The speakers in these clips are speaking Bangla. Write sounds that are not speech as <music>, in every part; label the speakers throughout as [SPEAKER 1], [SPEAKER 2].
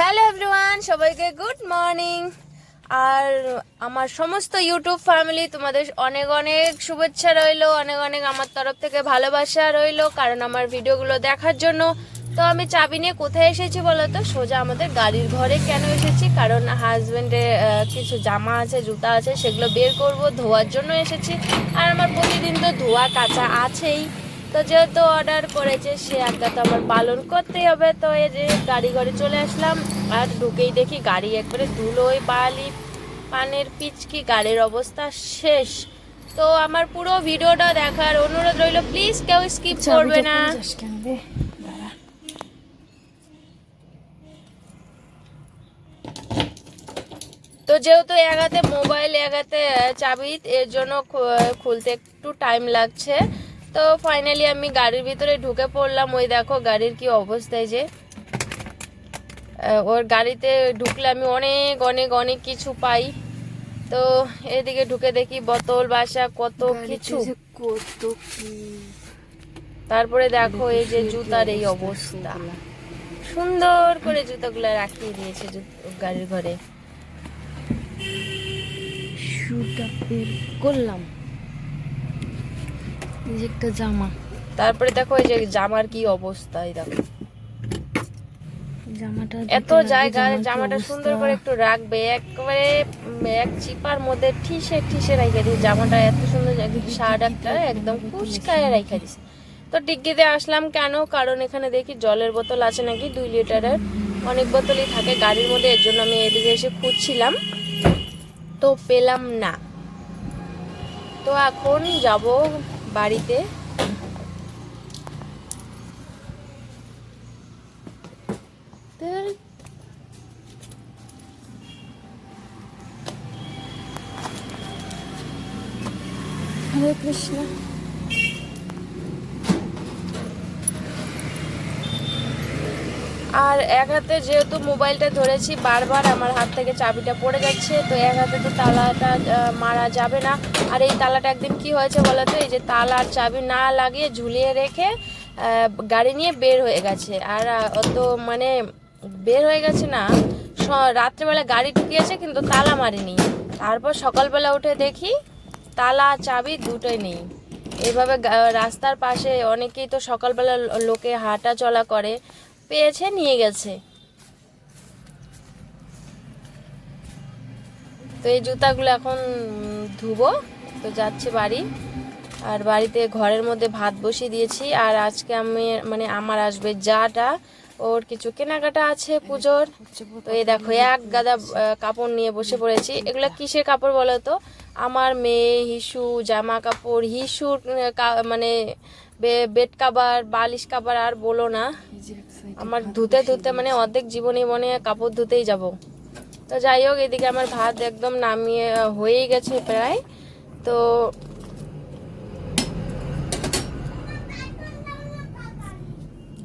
[SPEAKER 1] হ্যালো এভরিওয়ান সবাইকে গুড মর্নিং আর আমার সমস্ত ইউটিউব ফ্যামিলি তোমাদের অনেক অনেক শুভেচ্ছা রইল, অনেক অনেক আমার তরফ থেকে ভালোবাসা রইল, কারণ আমার ভিডিওগুলো দেখার জন্য। তো আমি চাবি নিয়ে কোথায় এসেছি বলো তো? সোজা আমাদের গাড়ির ঘরে কেন এসেছি? কারণ হাজবেন্ডের কিছু জামা আছে, জুতা আছে, সেগুলো বের করব, ধোয়ার জন্য এসেছি। আর আমার প্রতিদিন তো ধোয়া কাঁচা আছেই। তো যেহেতু অর্ডার করেছে সে আজ্ঞা তো আমার পালন করতেই হবে। তো এই যে গাড়ি ঘরে চলে আসলাম আর ঢুকেই দেখি গাড়ি একবারে ধুলোয় বালি পানের পিচকি গাড়ির অবস্থা শেষ। তো আমার পুরো ভিডিওটা দেখার অনুরোধ রইল প্লিজ কেউ স্কিপ করবে না। তো যেহেতু এগাতে মোবাইল এগাতে চাবি এর জন্য খুলতে একটু টাইম লাগছে। তো ফাইনালি আমি গাড়ির ভিতরে ঢুকে পড়লাম। ওই দেখো গাড়ির কি অবস্থায় যে। ওর গাড়িতে ঢুকলে আমি অনেক অনেক অনেক কিছু পাই। তো এদিকে ঢুকে দেখি বোতল বাসা কত কিছু।
[SPEAKER 2] কত কি।
[SPEAKER 1] তারপরে দেখো এই যে জুতার এই অবস্থা সুন্দর করে জুতাগুলো রাখিয়ে দিয়েছে গাড়ির ঘরে।
[SPEAKER 2] শুটা বের করলাম। এই যে একটা জামা।
[SPEAKER 1] তারপরে দেখো এই যে জামার কি অবস্থা এই দেখো।
[SPEAKER 2] জামাটা
[SPEAKER 1] এত জায়গা জামাটা সুন্দর করে একটু রাখবে একবারে এক চিপার মধ্যে ঠিসে ঠিসে রেখে দিই জামাটা এত সুন্দর শার্ট একটা একদম কুচকায় রেখে দিছে তো ডিগ্গিতে আসলাম কেন? কারণ এখানে দেখি জলের বোতল আছে নাকি? দুই লিটারের অনেক বোতলই থাকে গাড়ির মধ্যে এর জন্য আমি এদিকে এসে খুঁজছিলাম। তো পেলাম না। তো এখন যাব বাড়িতে।
[SPEAKER 2] হরে কৃষ্ণ।
[SPEAKER 1] আর এক হাতে যেহেতু মোবাইলটা ধরেছি, বারবার আমার হাত থেকে চাবিটা পড়ে যাচ্ছে, তো এক হাতে তো তালাটা মারা যাবে না। আর এই তালাটা একদিন কি হয়েছে বলো তো এই যে তালার চাবি না লাগিয়ে ঝুলিয়ে রেখে গাড়ি নিয়ে বের হয়ে গেছে। আর অত মানে বের হয়ে গেছে না রাত্রেবেলা গাড়ি ঢুকিয়েছে কিন্তু তালা মারেনি। তারপর সকালবেলা উঠে দেখি, তালা, চাবি দুটোই নেই। এভাবে রাস্তার পাশে অনেকেই তো সকালবেলা লোকে হাঁটা চলা করে। পেয়েছে, নিয়ে গেছে। তো এই জুতাগুলো এখন ধুবো। তো যাচ্ছি বাড়ি। আর বাড়িতে ঘরের মধ্যে ভাত বসিয়ে দিয়েছি। আর আজকে আমি মানে আমার আসবে যাটা ওর কিছু কেনাকাটা আছে পুজোর। তো এই দেখো, এক গাদা কাপড় নিয়ে বসে পড়েছি। এগুলো কিসের কাপড় বলো তো? আমার মেয়ে, হিসু, জামা কাপড়, হিসুর মানে বেড কাবার বালিশ কাভার আর বলো না। আমার ধুতে ধুতে মানে অর্ধেক জীবনে মনে কাপড় ধুতেই যাব। তো যাই হোক এদিকে আমার ভাত একদম নামিয়ে হয়েই গেছে প্রায়। তো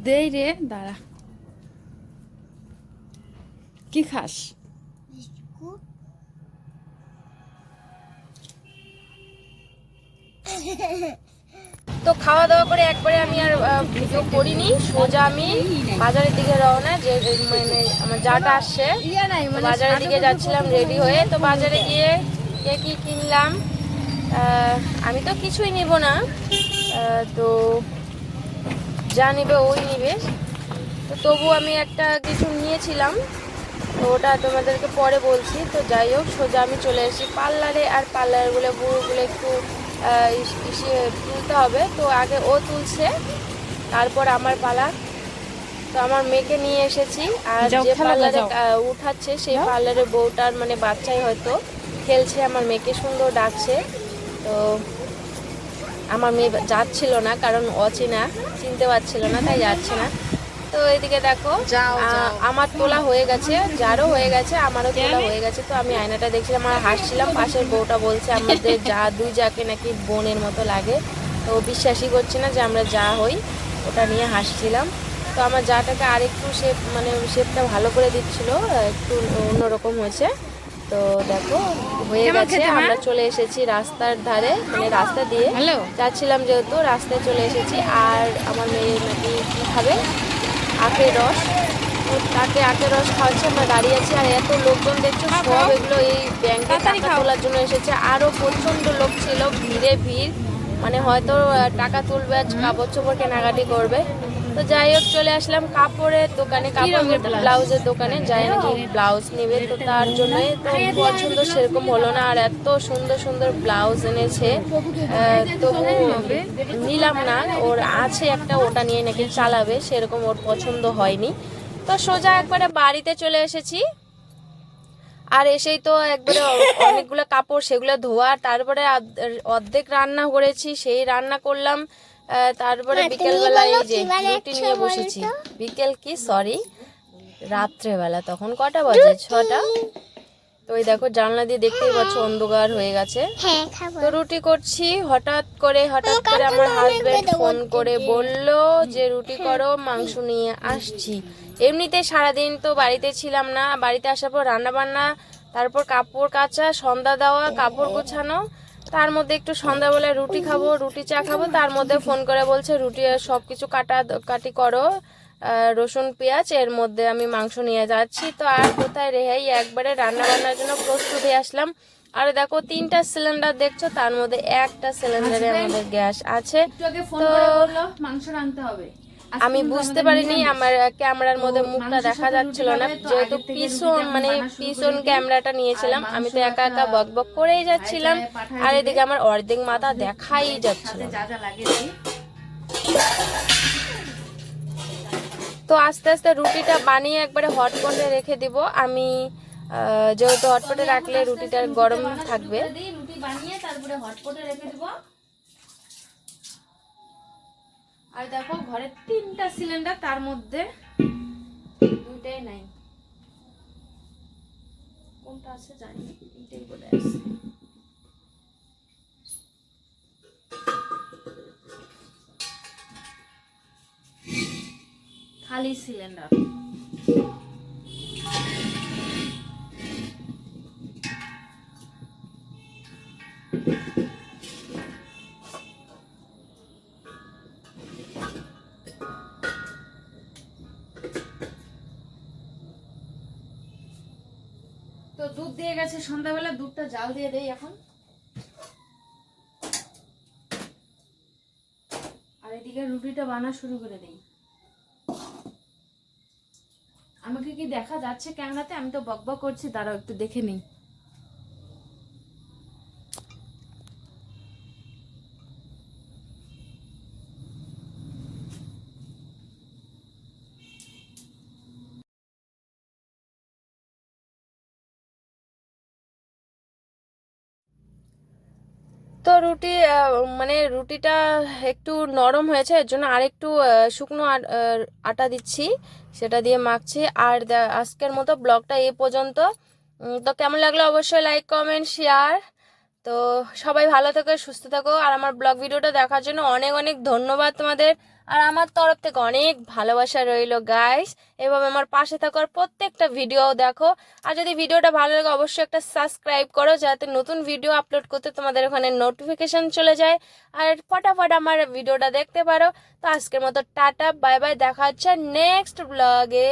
[SPEAKER 2] দেই রে দাঁড়া। কি খাস? <laughs>
[SPEAKER 1] তো খাওয়া দাওয়া করে একবারে আমি আর ভিডিও করিনি, সোজা আমি বাজারের দিকে রওনা, যে মানে আমার যাটা আসছে বাজারের দিকে যাচ্ছিলাম রেডি হয়ে, তো বাজারে গিয়ে কে কি কিনলাম আমি তো কিছুই নিব না তো যা নিবে ওই নিবে। তো তবু আমি একটা কিছু নিয়েছিলাম, তো ওটা তোমাদেরকে পরে বলছি, তো যাই হোক, সোজা আমি চলে এসেছি পার্লারে, আর পার্লারগুলো বুড়োগুলো একটু তুলতে হবে। তো আগে ও তুলছে তারপর আমার পালা। তো আমার মেয়েকে নিয়ে এসেছি আর যে পার্লারে উঠাচ্ছে সেই পার্লারের বউটার মানে বাচ্চাই হয়তো খেলছে আমার মেয়েকে সুন্দর ডাকছে। তো আমার মেয়ে যাচ্ছিল না কারণ অচেনা চিনতে পারছিল না তাই যাচ্ছে না। তো এদিকে দেখো। আমার তোলা হয়ে গেছে যারও হয়ে গেছে আমারও তোলা হয়ে গেছে। তো আমি আয়নাটা দেখছিলাম আর হাসছিলাম। পাশের বউটা বলছে আমাদের যা দুই যাকে নাকি বোনের মতো লাগে। তো বিশ্বাসই করছে না যে আমরা যা হই ওটা নিয়ে হাসছিলাম। তো আমার যাটাকে আরেকটু শেপ মানে শেপটা ভালো করে দিচ্ছিল একটু অন্যরকম হয়েছে। তো দেখো হয়ে গেছে। আমরা চলে এসেছি রাস্তার ধারে মানে রাস্তা দিয়ে। যাচ্ছিলাম যেহেতু রাস্তায় চলে এসেছি। আর আমার মেয়ে নাকি কী খাবে? আখের রস। তো তাকে আখের রস খাওয়াচ্ছে আমরা দাঁড়িয়ে আছি। আর এত লোকজন দেখছ সব এগুলো এই ব্যাংকে টাকা তোলার জন্য এসেছে। আরও প্রচণ্ড লোক ছিল ভিড়ে ভিড়। মানে হয়তো টাকা তুলবে আর কাপড় চোপড় কেনাকাটি করবে। তো যাই হোক চলে আসলাম কাপড়ের দোকানে কাপড়ের ব্লাউজের দোকানে। যাই নাকি ব্লাউজ নেবে তো তার জন্য তো পছন্দ সেরকম হলো না। আর এত সুন্দর সুন্দর ব্লাউজ এনেছে। তবু নিলাম না। ওর আছে একটা ওটা নিয়ে নাকি চালাবে। সেরকম ওর পছন্দ হয়নি। তো সোজা একবারে বাড়িতে চলে এসেছি। আর এসেই তো একবারে অনেকগুলো কাপড় সেগুলো ধোয়া। তারপরে অর্ধেক রান্না করেছি। সেই রান্না করলাম। তারপরে বিকেলবেলা এই যে রুটি নিয়ে বসেছি। বিকেল কি? সরি রাত্রেবেলা তখন কটা বাজে? ছটা? তো ওই দেখো জানলা দিয়ে দেখতেই পাচ্ছ অন্ধকার হয়ে গেছে।
[SPEAKER 3] হ্যাঁ
[SPEAKER 1] তো রুটি করছি হঠাৎ করে হঠাৎ করে আমার হাজবেন্ড ফোন করে বলল যে রুটি করো মাংস নিয়ে আসছি। এমনিতে সারাদিন তো বাড়িতে ছিলাম না। বাড়িতে আসার পর রান্না বান্না তারপর কাপড় কাচা সন্ধ্যা দেওয়া কাপড় গোছানো তার মধ্যে একটু সন্ধ্যাবেলা রুটি খাব রুটি চা খাব তার মধ্যে ফোন করে বলছে রুটি সব কিছু কাটা কাটি করো রসুন পেঁয়াজ এর মধ্যে আমি মাংস নিয়ে যাচ্ছি। তো আর কোথায় রেহাই একবারে রান্না বান্নার জন্য প্রস্তুত হয়ে আসলাম। আর দেখো তিনটা সিলিন্ডার দেখছ তার মধ্যে একটা সিলিন্ডারে আমাদের গ্যাস আছে। তো
[SPEAKER 2] মাংস রাঁধতে হবে।
[SPEAKER 1] আমি বুঝতে পারিনি আমার ক্যামেরার মধ্যে মুখটা দেখা যাচ্ছিল না। যেহেতু পিছন মানে পিছন ক্যামেরাটা নিয়েছিলাম। আমি তো একা একা বক বক করেই যাচ্ছিলাম। আর এদিকে আমার অর্ধেক মাথা দেখাই যাচ্ছিল। তো আস্তে আস্তে রুটিটা বানিয়ে একবারে হটপটে রেখে দিব। আমি যেহেতু হটপটে রাখলে রুটিটা গরম থাকবে।
[SPEAKER 2] রুটি বানিয়ে তারপরে হটপটে রেখে দিব। আর দেখো ঘরে তিনটা সিলিন্ডার তার মধ্যে দুইটাই নাই। কোনটা আছে জানি না, তিনটেই বোধ আছে খালি সিলিন্ডার তো দুধ দিয়ে গেছে, সন্ধ্যাবেলা দুধটা জাল দিয়ে দেই এখন। আর এদিকে রুটিটা বানা শুরু করে দেই। আমাকে কি দেখা যাচ্ছে ক্যামেরাতে? আমি তো বকবক করছি, দাঁড়াও একটু দেখে নিই।
[SPEAKER 1] তো রুটি মানে রুটিটা একটু নরম হয়েছে, এর জন্য আরেকটু শুকনো আটা দিচ্ছি, সেটা দিয়ে মাখছি। আর আজকের মতো ব্লগটা এ পর্যন্ত। তো কেমন লাগল অবশ্যই লাইক কমেন্ট শেয়ার তো সবাই ভালো থেকো, সুস্থ থাকো। আর আমার ব্লগ ভিডিওটা দেখার জন্য অনেক অনেক ধন্যবাদ তোমাদের। আর আমার তরফ থেকে অনেক ভালোবাসা রইল গাইস এভাবে আমার পাশে থাকার প্রত্যেকটা ভিডিও দেখো। আর যদি ভিডিওটা ভালো লাগে, অবশ্যই একটা সাবস্ক্রাইব করো, যাতে নতুন ভিডিও আপলোড করতে তোমাদের ওখানে নোটিফিকেশন চলে যায়। আর ফটাফট আমার ভিডিওটা দেখতে পারো। তো আজকের মতো টাটা বাই বাই দেখা হচ্ছে নেক্সট ব্লগে